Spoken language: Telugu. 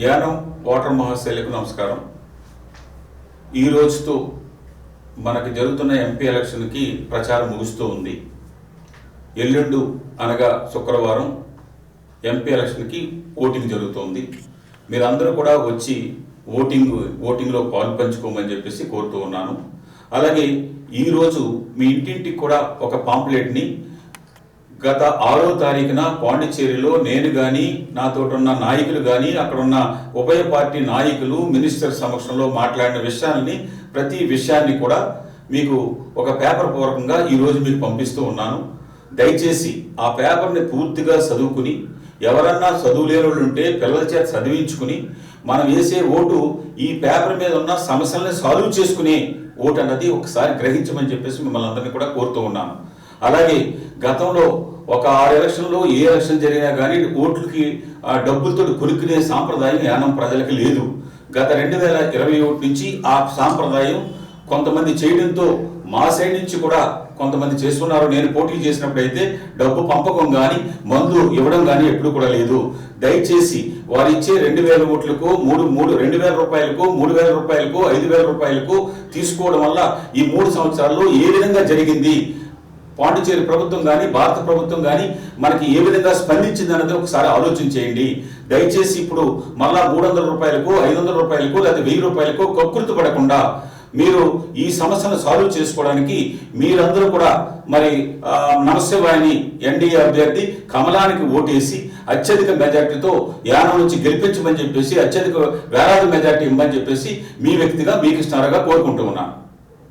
యానం వాటర్ మహాశైలకు నమస్కారం. ఈ రోజుతో మనకి జరుగుతున్న ఎంపీ ఎలక్షన్కి ప్రచారం ముగుస్తూ ఉంది. ఎల్లుండు అనగా శుక్రవారం ఎంపీ ఎలక్షన్కి ఓటింగ్ జరుగుతోంది. మీరందరూ కూడా వచ్చి ఓటింగ్ ఓటింగ్లో పాలు పంచుకోమని చెప్పేసి కోరుతూ ఉన్నాను. అలాగే ఈరోజు మీ ఇంటింటికి కూడా ఒక పాంప్లెట్ని గత ఆరో తారీఖున పాండిచ్చేరిలో నేను కానీ నాతో ఉన్న నాయకులు కానీ అక్కడ ఉన్న ఉభయ పార్టీ నాయకులు మినిస్టర్ సమక్షంలో మాట్లాడిన విషయాల్ని ప్రతి విషయాన్ని కూడా మీకు ఒక పేపర్ పూర్వకంగా ఈరోజు మీకు పంపిస్తూ ఉన్నాను. దయచేసి ఆ పేపర్ని పూర్తిగా చదువుకుని ఎవరన్నా చదువులేని వాళ్ళు ఉంటే పిల్లల చేత చదివించుకుని మనం వేసే ఓటు ఈ పేపర్ మీద ఉన్న సమస్యల్ని సాల్వ్ చేసుకునే ఓటు అన్నది ఒకసారి గ్రహించమని చెప్పేసి మిమ్మల్ని అందరినీ కూడా కోరుతూ ఉన్నాను. అలాగే గతంలో ఒక ఆరు ఎలక్షన్లో ఏ ఎలక్షన్ జరిగినా కానీ ఓట్లకి ఆ డబ్బులతో కొనుక్కునే సాంప్రదాయం యానం ప్రజలకి లేదు. గత రెండు వేల ఇరవై ఒకటి నుంచి ఆ సాంప్రదాయం కొంతమంది చేయడంతో మా సైడ్ నుంచి కూడా కొంతమంది చేస్తున్నారు. నేను పోటీ చేసినప్పుడైతే డబ్బు పంపకం కానీ మందు ఇవ్వడం కానీ ఎప్పుడు కూడా లేదు. దయచేసి వారు ఇచ్చే రెండు వేల ఓట్లకు మూడు మూడు రెండు వేల రూపాయలకు మూడు వేల రూపాయలకు ఐదు వేల రూపాయలకు తీసుకోవడం వల్ల ఈ మూడు సంవత్సరాల్లో ఏ విధంగా జరిగింది? పాండిచేరి ప్రభుత్వం కానీ భారత ప్రభుత్వం కానీ మనకి ఏ విధంగా స్పందించింది అన్నది ఒకసారి ఆలోచన చేయండి దయచేసి ఇప్పుడు మళ్ళా మూడు వందల రూపాయలకు ఐదు వందల రూపాయలకు లేదా వెయ్యి రూపాయలకు కకృతి పడకుండా మీరు ఈ సమస్యను సాల్వ్ చేసుకోవడానికి మీరందరూ కూడా మరి ఆ, నమస్యవాణి ఎన్డీఏ అభ్యర్థి కమలానికి ఓటేసి అత్యధిక మెజార్టీతో యానం నుంచి గెలిపించమని చెప్పేసి అత్యధిక వేలాది మెజార్టీ ఇవ్వమని చెప్పేసి మీ వ్యక్తిగా మీకు ఇస్తున్నారుగా కోరుకుంటూ ఉన్నాను.